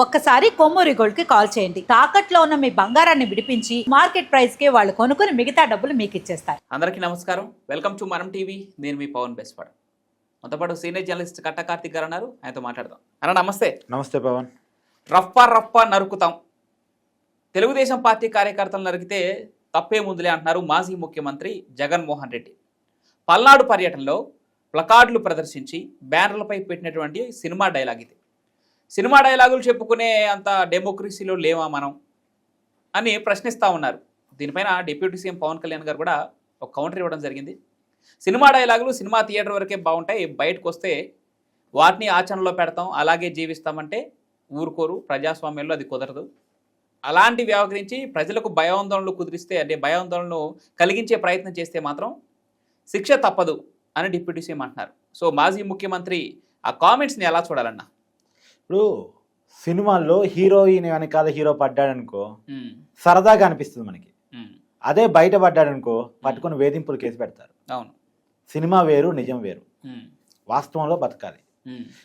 ఒక్కసారి కొమ్మూరి గోల్డ్కి కాల్ చేయండి. తాకట్లో ఉన్న మీ బంగారాన్ని విడిపించి మార్కెట్ ప్రైస్కి వాళ్ళు కొనుక్కుని మిగతా డబ్బులు మీకు ఇచ్చేస్తారు. అందరికీ నమస్కారం. Welcome to Manam TV. నేను మీ పవన్ బెస్వాడ్. మనతో పాటు సీనియర్ జర్నలిస్ట్ కట్ట కార్తిక్ గారు అన్నారు ఆయనతో మాట్లాడదాం. అన్న నమస్తే. నమస్తే పవన్. రఫ్పా రఫ్పా నరుకుతాం. తెలుగుదేశం పార్టీ కార్యకర్తలు నరికితే తప్పే ముందులే అంటున్నారు మాజీ ముఖ్యమంత్రి జగన్మోహన్ రెడ్డి. పల్నాడు పర్యటనలో ప్లకార్డులు ప్రదర్శించి బ్యానర్లపై పెట్టినటువంటి సినిమా డైలాగ్ ఇది. సినిమా డైలాగులు చెప్పుకునే అంత డెమోక్రసీలో లేవా మనం? అని ప్రశ్నిస్తూ ఉన్నారు. దీనిపైన డిప్యూటీ సీఎం పవన్ కళ్యాణ్ గారు కూడా ఒక కౌంటర్ ఇవ్వడం జరిగింది. సినిమా డైలాగులు సినిమా థియేటర్ వరకే బాగుంటాయి బయటకు వస్తే వాటిని ఆచరణలో పెడతాం అలాగే జీవిస్తామంటే ఊరుకోరు ప్రజాస్వామ్యంలో అది కుదరదు. అలాంటి వ్యవహరించి ప్రజలకు భయాందోళనలు కుదిరిస్తే అంటే భయాందోళనలు కలిగించే ప్రయత్నం చేస్తే మాత్రం శిక్ష తప్పదు అని డిప్యూటీ సీఎం అంటున్నారు. సో మాజీ ముఖ్యమంత్రి ఆ కామెంట్స్ని ఎలా చూడాలన్నా? ఇప్పుడు సినిమాల్లో హీరోయిన్ వెనకాల హీరో పడ్డాడనుకో సరదాగా అనిపిస్తుంది మనకి. అదే బయట పడ్డాడనుకో పట్టుకొని వేధింపులు కేసు పెడతారు. అవును. సినిమా వేరు నిజం వేరు. వాస్తవంలో బతకాలి.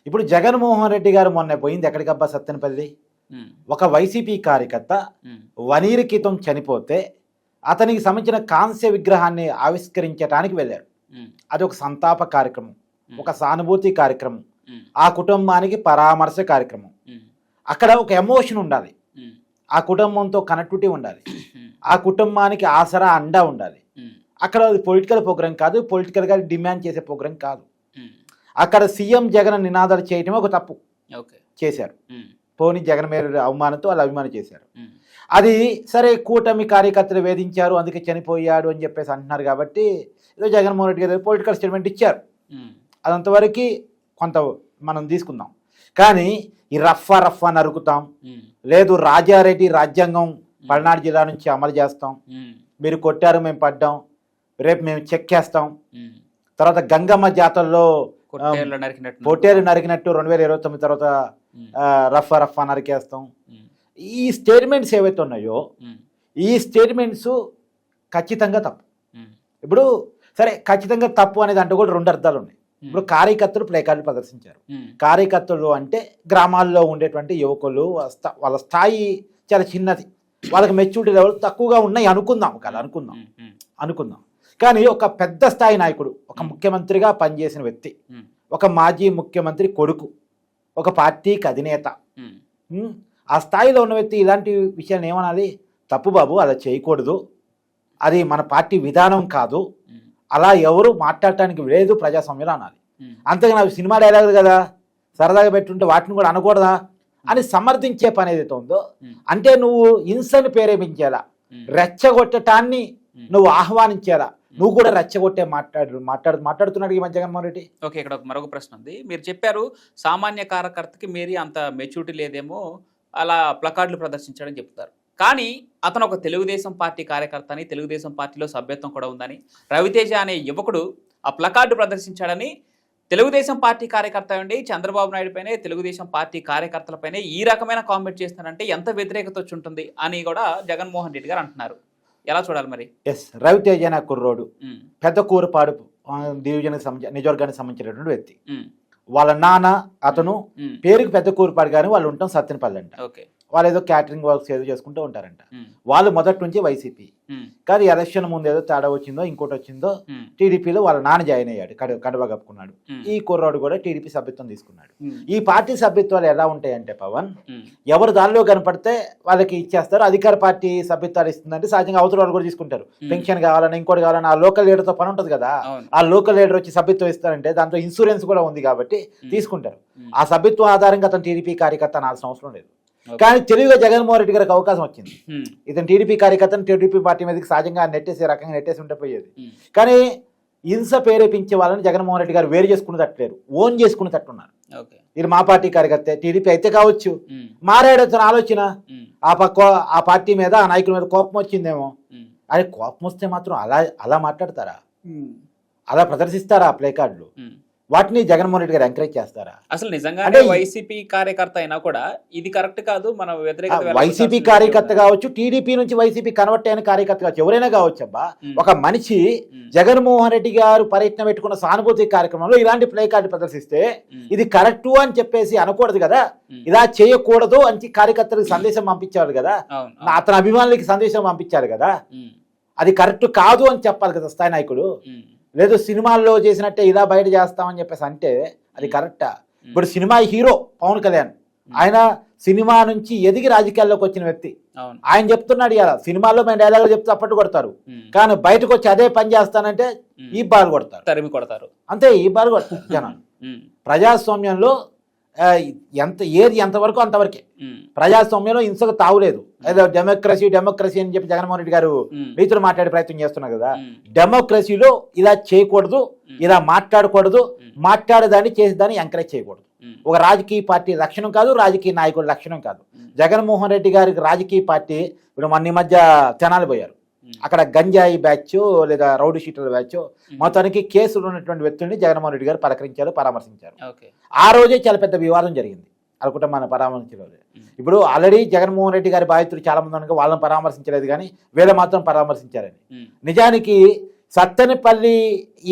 ఇప్పుడు జగన్మోహన్ రెడ్డి గారు మొన్న పోయింది ఎక్కడికబ్బా సత్తెనపల్లి ఒక వైసీపీ కార్యకర్త వనీరు క్రితం చనిపోతే అతనికి సంబంధించిన కాంస్య విగ్రహాన్ని ఆవిష్కరించడానికి వెళ్ళాడు. అది ఒక సంతాప కార్యక్రమం ఒక సానుభూతి కార్యక్రమం. ఆ కుటుంబానికి పరామర్శ కార్యక్రమం. అక్కడ ఒక ఎమోషన్ ఉండాలి. ఆ కుటుంబంతో కనెక్టివిటీ ఉండాలి. ఆ కుటుంబానికి ఆసరా అండా ఉండాలి. అక్కడ అది పొలిటికల్ ప్రోగ్రామ్ కాదు పొలిటికల్గా డిమాండ్ చేసే ప్రోగ్రామ్ కాదు. అక్కడ సీఎం జగన్ నినాదాలు చేయటమే ఒక తప్పు. చేశారు. పోనీ జగన్ మీద అవమానంతో వాళ్ళు అభిమానం చేశారు. అది సరే కూటమి కార్యకర్తలు వేధించారు అందుకే చనిపోయాడు అని చెప్పేసి అంటున్నారు కాబట్టి ఏదో జగన్మోహన్ రెడ్డి గారు పొలిటికల్ స్టేట్మెంట్ ఇచ్చారు. అదంతవరకు కొంత మనం తీసుకుందాం. కానీ ఈ రఫా రఫా నరుకుతాం. ఉమ్, లేదు రాజారెడ్డి రాజ్యాంగం పల్నాడు జిల్లా నుంచి అమలు చేస్తాం. మీరు కొట్టారు మేము పడ్డాం. రేపు మేము చెక్కేస్తాం ఉమ్. తర్వాత గంగమ్మ జాతరలో కొట్టేళ్ళు నరికినట్టు పొట్టేలు నరికినట్టు రెండు వేల ఇరవై తొమ్మిది తర్వాత రఫా రఫా నరికేస్తాం. ఈ స్టేట్మెంట్స్ ఏవైతే ఉన్నాయో ఈ స్టేట్మెంట్స్ ఖచ్చితంగా తప్పు. ఇప్పుడు సరే ఖచ్చితంగా తప్పు అనేది అంటే కూడా రెండు అర్థాలు ఉన్నాయి. ఇప్పుడు కార్యకర్తలు ప్లేకార్డులు ప్రదర్శించారు. ఉమ్, కార్యకర్తలు అంటే గ్రామాల్లో ఉండేటువంటి యువకులు వాళ్ళ స్థా- వాళ్ళ స్థాయి చాలా చిన్నది. వాళ్ళకి మెచ్యూరిటీ లెవెల్ తక్కువగా ఉన్నాయి అనుకుందాం కదా అనుకుందాం. ఉమ్, అనుకుందాం. కానీ ఒక పెద్ద స్థాయి నాయకుడు ఒక ముఖ్యమంత్రిగా పనిచేసిన వ్యక్తి ఒక మాజీ ముఖ్యమంత్రి కొడుకు ఒక పార్టీకి అధినేత ఆ స్థాయిలో ఉన్న వ్యక్తి ఇలాంటి విషయాన్ని ఏమనాలి? తప్పు బాబు అలా చేయకూడదు. అది మన పార్టీ విధానం కాదు. అలా ఎవరు మాట్లాడటానికి లేదు ప్రజాస్వామ్యంలో అనాలి. ఉమ్, అంతేగాని అవి సినిమా డైలాగులు కదా సరదాగా పెట్టుంటే వాటిని కూడా అనకూడదా అని సమర్థించే పని ఏదైతే ఉందో అంటే నువ్వు హింసని ప్రేరేపించేలా రెచ్చగొట్టటాన్ని. నువ్వు ఆహ్వానించేలా నువ్వు కూడా రెచ్చగొట్టే మాట్లాడు మాట్లాడు మాట్లాడుతున్నాడు ఈ మధ్య జగన్మోహన్ రెడ్డి. ఓకే ఇక్కడ ఒక మరొక ప్రశ్న ఉంది. మీరు చెప్పారు సామాన్య కార్యకర్తకి మీరి అంత మెచ్యూరిటీ లేదేమో అలా ప్లకార్డులు ప్రదర్శించాడని చెప్తారు. కానీ అతను ఒక తెలుగుదేశం పార్టీ కార్యకర్త అని తెలుగుదేశం పార్టీలో సభ్యత్వం కూడా ఉందని రవితేజ అనే యువకుడు ఆ ప్లకార్డు ప్రదర్శించాడని తెలుగుదేశం పార్టీ కార్యకర్త అండి చంద్రబాబు నాయుడు పైనే తెలుగుదేశం పార్టీ కార్యకర్తలపైనే ఈ రకమైన కామెంట్ చేస్తున్నారంటే ఎంత వ్యతిరేకత వచ్చి ఉంటుంది అని కూడా జగన్మోహన్ రెడ్డి గారు అంటున్నారు. ఎలా చూడాలి మరి? ఎస్ రవితేజ అనే కుర్రోడు. పెద్ద కూరపాడు డివిజన్కి సంబంధించి నిజవర్గానికి సంబంధించినటువంటి వ్యక్తి. వాళ్ళ నాన్న అతను పేరుకి పెద్ద కూరపాడు కానీ వాళ్ళు ఉంటాం సత్యనపల్లి అంట. ఓకే. వాళ్ళు ఏదో క్యాటరింగ్ వర్క్స్ ఏదో చేసుకుంటూ ఉంటారంట. వాళ్ళు మొదటి నుంచి వైసీపీ. కానీ ఎలక్షన్ ముందు ఏదో తేడా వచ్చిందో ఇంకోటి వచ్చిందో టీడీపీలో వాళ్ళ నాన్న జాయిన్ అయ్యాడు కడ కడవ కప్పుకున్నాడు. ఈ కుర్రాడు కూడా టీడీపీ సభ్యత్వం తీసుకున్నాడు. ఈ పార్టీ సభ్యత్వాలు ఎలా ఉంటాయంటే పవన్ ఎవరు దానిలో కనపడితే వాళ్ళకి ఇచ్చేస్తారు అధికార పార్టీ సభ్యత్వాలు ఇస్తుందంటే సహజంగా అవతల వాళ్ళు కూడా తీసుకుంటారు. పెన్షన్ కావాలని ఇంకోటి కావాలని ఆ లోకల్ లీడర్తో పని ఉంటుంది కదా. ఆ లోకల్ లీడర్ వచ్చి సభ్యత్వం ఇస్తారంటే దాంట్లో ఇన్సూరెన్స్ కూడా ఉంది కాబట్టి. తీసుకుంటారు. ఆ సభ్యత్వం ఆధారంగా అతను టీడీపీ కార్యకర్త అనాల్సిన అవసరం లేదు. కానీ తెలుగుగా జగన్మోహన్ రెడ్డి గారికి అవకాశం వచ్చింది. ఇతను టీడీపీ కార్యకర్తను టీడీపీ పార్టీ మీదకి సహజంగా నెట్టేసి రకంగా నెట్టేసి ఉంటే పోయేది. కానీ హింస ప్రేరేపించే వాళ్ళని జగన్మోహన్ రెడ్డి గారు వేరు చేసుకుని తట్టలేరు. ఓన్ చేసుకుని తట్టున్నారు. ఓకే. ఇది మా పార్టీ కార్యకర్త టీడీపీ అయితే కావచ్చు. ఉమ్, మారాడు అతను ఆలోచన. ఆ పక్క ఆ పార్టీ మీద ఆ నాయకుల మీద కోపం వచ్చిందేమో. అరే కోపం వస్తే మాత్రం అలా అలా మాట్లాడతారా? అలా ప్రదర్శిస్తారా ఆ ప్లే కార్డులు? వాటిని జగన్మోహన్ రెడ్డి గారు ఎంకరేజ్ చేస్తారా అసలు నిజంగానే ఈ- వైసీపీ కార్యకర్త అయినా కూడా ఇది కరెక్ట్ కాదు మన వ్యతిరేకత వెళ్ళగొట్టాల్సిన వైసీపీ కార్యకర్త? కావచ్చు టీడీపీ నుంచి వైసీపీ కన్వర్ట్ అయిన కార్యకర్త కావచ్చు ఎవరైనా కావచ్చు అబ్బా. ఒక మనిషి. జగన్మోహన్ రెడ్డి గారు పర్యటన పెట్టుకున్న సానుభూతి కార్యక్రమంలో ఇలాంటి ప్లే కార్డు ప్రదర్శిస్తే. ఇది కరెక్టు అని చెప్పేసి అనకూడదు కదా. ఇలా చేయకూడదు అని కార్యకర్తలకు సందేశం పంపించారు కదా అతని అభిమానులకి సందేశం పంపించారు కదా. అది కరెక్ట్ కాదు అని చెప్పాలి కదా స్థాయి నాయకుడు. లేదు సినిమాల్లో చేసినట్టే ఇలా బయట చేస్తామని చెప్పేసి అంటే అది కరెక్టా ఇప్పుడు సినిమా హీరో పవన్ కళ్యాణ్. ఆయన సినిమా నుంచి ఎదిగి రాజకీయాల్లోకి వచ్చిన వ్యక్తి. ఆయన చెప్తున్నాడు ఇలా సినిమాల్లో మేము డైలాగులు చెప్తే అప్పట్టు కొడతారు. కానీ బయటకు వచ్చి అదే పని చేస్తానంటే. ఈ బాల్ కొడతారు. తరిమి కొడతారు. అంతే ఈ బాల్ కొడతారు జనం. ప్రజాస్వామ్యంలో ఎంత ఏది ఎంతవరకు అంతవరకే. ప్రజాస్వామ్యంలో హింసకు తావులేదు ఏదో డెమోక్రసీ డెమోక్రసీ అని చెప్పి జగన్మోహన్ రెడ్డి గారు. రీతులు మాట్లాడే ప్రయత్నం చేస్తున్నారు కదా. డెమోక్రసీలో ఇలా చేయకూడదు. ఇలా మాట్లాడకూడదు. మాట్లాడేదాన్ని చేసేదాన్ని ఎంకరేజ్ చేయకూడదు. ఒక రాజకీయ పార్టీ లక్షణం కాదు రాజకీయ నాయకుడి లక్షణం కాదు. జగన్మోహన్ రెడ్డి గారికి రాజకీయ పార్టీ ఇప్పుడు మన ఈ మధ్య తెనాలి పోయారు. అక్కడ గంజాయి బ్యాచ్ లేదా రౌడీ షీటర్ల బ్యాచ్ మొత్తానికి కేసులు ఉన్నటువంటి వ్యక్తుల్ని జగన్మోహన్ రెడ్డి గారు పలకరించారు పరామర్శించారు. ఓకే. ఆ రోజే చాలా పెద్ద వివాదం జరిగింది. ఆ కుటుంబాన్ని పరామర్శించలేదు. ఉమ్. ఇప్పుడు ఆల్రెడీ జగన్మోహన్ రెడ్డి గారి బాధితులు చాలా మంది వాళ్ళని పరామర్శించలేదు కానీ వీళ్ళ మాత్రం పరామర్శించారని. నిజానికి సత్తెనపల్లి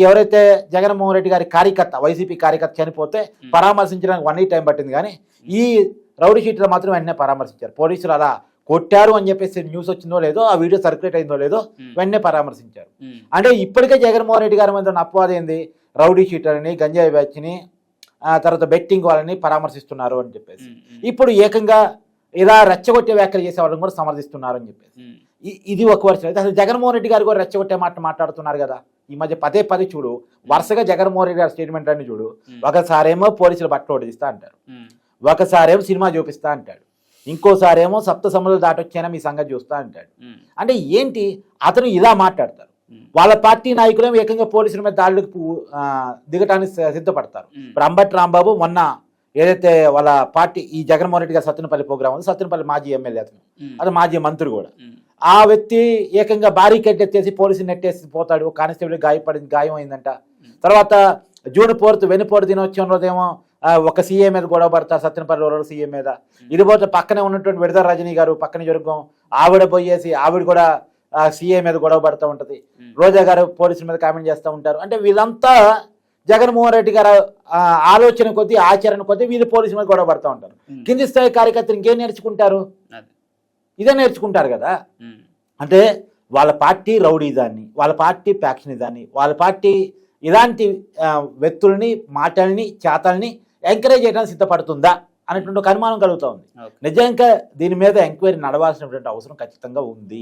ఎవరైతే జగన్మోహన్ రెడ్డి గారి కార్యకర్త వైసీపీ కార్యకర్త చనిపోతే. పరామర్శించడానికి వన్ టైం పట్టింది కానీ ఈ రౌడీ షీట్లు మాత్రం వెంటనే పరామర్శించారు. పోలీసులు అలా కొట్టారు అని చెప్పేసి న్యూస్ వచ్చిందో లేదో ఆ వీడియో సర్క్యులేట్ అయిందో లేదో ఉమ్. వెంటనే పరామర్శించారు ఉమ్. అంటే ఇప్పటికే జగన్మోహన్ రెడ్డి గారి మీద ఉన్న అపవాదం ఏంది రౌడీ షీటర్ని గంజాయి బ్యాచ్ని తర్వాత బెట్టింగ్ వాళ్ళని పరామర్శిస్తున్నారు అని చెప్పేసి. ఉమ్. ఇప్పుడు ఏకంగా ఇలా రెచ్చగొట్టే వ్యాఖ్యలు చేసే వాళ్ళని కూడా సమర్థిస్తున్నారు అని చెప్పేసి ఇది ఒక వర్షం అయితే అసలు జగన్మోహన్ రెడ్డి గారు కూడా రెచ్చగొట్టే మాట మాట్లాడుతున్నారు కదా ఈ మధ్య పదే పదే చూడు వరుసగా జగన్మోహన్ రెడ్డి గారి స్టేట్మెంట్ అన్ని చూడు. ఒకసారేమో పోలీసులు బట్టలు అంటారు. ఒకసారేమో సినిమా చూపిస్తా అంటాడు ఇంకోసారేమో సప్త సముద్రాలు దాటొచ్చానా మీ సంగతి చూస్తా అంటాడు. అంటే ఏంటి అతను ఇలా మాట్లాడతారు. వాళ్ళ పార్టీ నాయకులేమో ఏకంగా పోలీసుల మీద దాడులకు దిగటానికి సిద్ధ- సిద్ధపడతారు. ఇప్పుడు అంబటి రాంబాబు మొన్న ఏదైతే వాళ్ళ పార్టీ ఈ జగన్మోహన్ రెడ్డి గారి సత్తెనపల్లి ప్రోగ్రామ్ ఉంది సత్తెనపల్లి మాజీ ఎమ్మెల్యే అతను. అది మాజీ మంత్రి కూడా. ఆ వ్యక్తి ఏకంగా భారీ కట్ ఎత్తేసి పోలీసుని నెట్టేసి పోతాడు కానిస్టేబుల్ గాయపడింది గాయం అయిందంట తర్వాత జూన్ ఫోర్త్ వెనుపోటు దినోత్సవం రోజేమో ఒక సీఏ మీద గొడవ పడతారు సత్యనపల్లి సీఏ మీద ఇది పోతే పక్కనే ఉన్నటువంటి విడదల రజనీ గారు పక్కన జరుగుతాం ఆవిడ పోయేసి ఆవిడ కూడా సీఏ మీద గొడవ పడుతూ ఉంటది. రోజా గారు పోలీసుల మీద కామెంట్ చేస్తూ ఉంటారు అంటే వీళ్ళంతా జగన్మోహన్ రెడ్డి గారు ఆలోచన కొద్దీ ఆచరణ కొద్దీ వీళ్ళు పోలీసుల మీద గొడవ పడుతూ ఉంటారు. కింది స్థాయి కార్యకర్తలు ఇంకేం నేర్చుకుంటారు. ఇదే నేర్చుకుంటారు కదా. అంటే వాళ్ళ పార్టీ రౌడీదాన్ని వాళ్ళ పార్టీ ప్యాక్షన్ దాన్ని వాళ్ళ పార్టీ ఇలాంటి వ్యక్తుల్ని మాటల్ని చేతల్ని ఎంకరేజ్ చేయడానికి సిద్ధపడుతుందా అనేటువంటి ఒక అనుమానం కలుగుతూ ఉంది. నిజంగా దీని మీద ఎంక్వైరీ నడవాల్సినటువంటి అవసరం ఖచ్చితంగా ఉంది.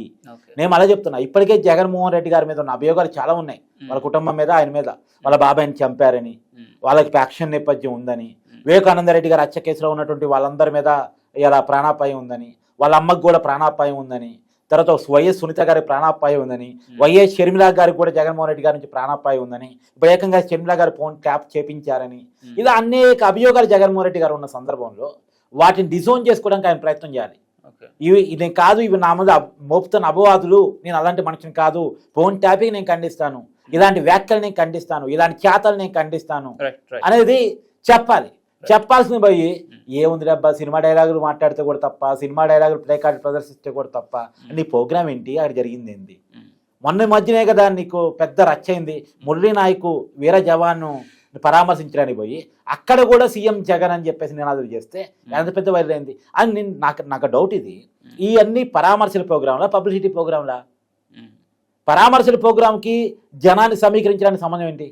నేను అలా చెప్తున్నా ఇప్పటికే జగన్మోహన్ రెడ్డి గారి మీద ఉన్న అభియోగాలు చాలా ఉన్నాయి ఉమ్. వాళ్ళ కుటుంబం మీద ఆయన మీద వాళ్ళ బాబాయిని చంపారని ఉమ్. వాళ్ళకి ప్యాక్షన్ నేపథ్యం ఉందని. వివేకానంద రెడ్డి గారు హత్య కేసులో ఉన్నటువంటి వాళ్ళందరి మీద ఇలా ప్రాణాపాయం ఉందని వాళ్ళ అమ్మకు కూడా ప్రాణాపాయం ఉందని తర్వాత వైఎస్ సునీత గారికి ప్రాణాపాయం ఉందని వైఎస్ షర్మిల గారికి కూడా జగన్మోహన్ రెడ్డి గారి నుంచి ప్రాణాపాయం ఉందని ఇప్పుడు ఏకంగా షర్మిల గారి ఫోన్ ట్యాప్ చేపించారని. ఇలా అనేక అభియోగాలు జగన్మోహన్ రెడ్డి గారు ఉన్న సందర్భంలో వాటిని డిజోన్ చేసుకోవడానికి ఆయన ప్రయత్నం చేయాలి. ఇవి ఇది కాదు ఇవి నా మీద మోపుతున్న అపవాదులు నేను అలాంటి మనిషిని కాదు ఫోన్ ట్యాపింగ్ నేను ఖండిస్తాను ఇలాంటి వ్యాఖ్యలు నేను ఖండిస్తాను ఇలాంటి చేతలు నేను ఖండిస్తాను అనేది చెప్పాలి. చెప్పాల్సింది పోయి ఏముంది అబ్బా సినిమా డైలాగులు మాట్లాడితే కూడా తప్ప సినిమా డైలాగులు ప్లే కార్డు ప్రదర్శిస్తే కూడా తప్ప నీ ప్రోగ్రామ్ ఏంటి? అక్కడ జరిగింది ఏంటి. మొన్న మధ్యనే కదా నీకు పెద్ద రచ్చ అయింది. మురళీ నాయకు వీర జవాన్ను పరామర్శించడానికి పోయి అక్కడ కూడా సీఎం జగన్ అని చెప్పేసి నినాదాలు చేస్తే ఎంత పెద్ద వైరల్ అయింది? అని నేను నాకు నాకు డౌట్ ఇది. ఈ అన్ని పరామర్శల ప్రోగ్రాంలా పబ్లిసిటీ ప్రోగ్రాంలా. పరామర్శల ప్రోగ్రాంకి జనాన్ని సమీకరించడానికి సంబంధం ఏంటి?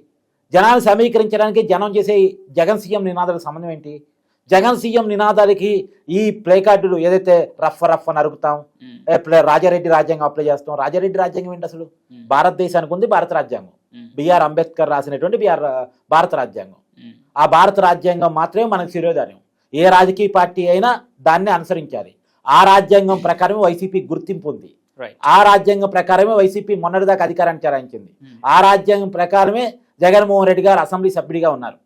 జనాన్ని సమీకరించడానికి జనం చేసే జగన్ సీఎం నినాదాలకు సంబంధం ఏంటి? జగన్ సీఎం నినాదాలకి ఈ ప్లే కార్డులు ఏదైతే రఫ్ రఫ్ అని అరుగుతాం రాజారెడ్డి రాజ్యాంగం అప్లై చేస్తాం. రాజారెడ్డి రాజ్యాంగం ఏంటి అసలు. భారతదేశానికి ఉంది భారత రాజ్యాంగం. బిఆర్ అంబేద్కర్ రాసినటువంటి బిఆర్ భారత రాజ్యాంగం. ఆ భారత రాజ్యాంగం మాత్రమే మనకు శిరోధార్యం. ఏ రాజకీయ పార్టీ అయినా దాన్ని అనుసరించాలి. ఆ రాజ్యాంగం ప్రకారమే వైసీపీ గుర్తింపు ఉంది. ఆ రాజ్యాంగం ప్రకారమే వైసీపీ మొన్నటిదాకా అధికారాన్ని చెలాయించింది. ఆ రాజ్యాంగం ప్రకారమే జగన్మోహన్ రెడ్డి గారు అసెంబ్లీ సభ్యుడిగా ఉన్నారు.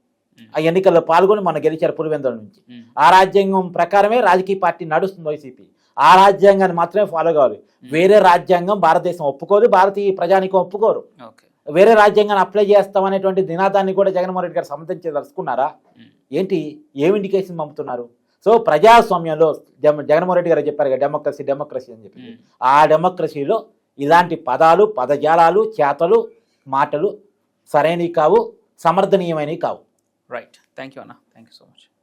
ఆ ఎన్నికల్లో పాల్గొని మన గెలిచారు పులివెందుల నుంచి. ఆ రాజ్యాంగం ప్రకారమే రాజకీయ పార్టీ నడుస్తుంది వైసీపీ. ఆ రాజ్యాంగాన్ని మాత్రమే ఫాలో కావాలి. వేరే రాజ్యాంగం భారతదేశం ఒప్పుకోదు భారతీయ ప్రజానికం ఒప్పుకోరు. వేరే రాజ్యాంగాన్ని అప్లై చేస్తాం అనేటువంటి నినాదాన్ని కూడా జగన్మోహన్ రెడ్డి గారు సమర్థించదలుచుకున్నారా ఉమ్. ఏంటి? ఏం ఇండికేషన్ పంపుతున్నారు? సో ప్రజాస్వామ్యంలో జగ- జగన్మోహన్ రెడ్డి గారు చెప్పారు కదా డెమోక్రసీ డెమోక్రసీ అని చెప్పి. ఆ డెమోక్రసీలో ఇలాంటి పదాలు పదజాలాలు చేతలు మాటలు సరైనవి కావు సమర్థనీయమైనవి కావు. రైట్ థ్యాంక్ యూ అన్న థ్యాంక్ యూ సో మచ్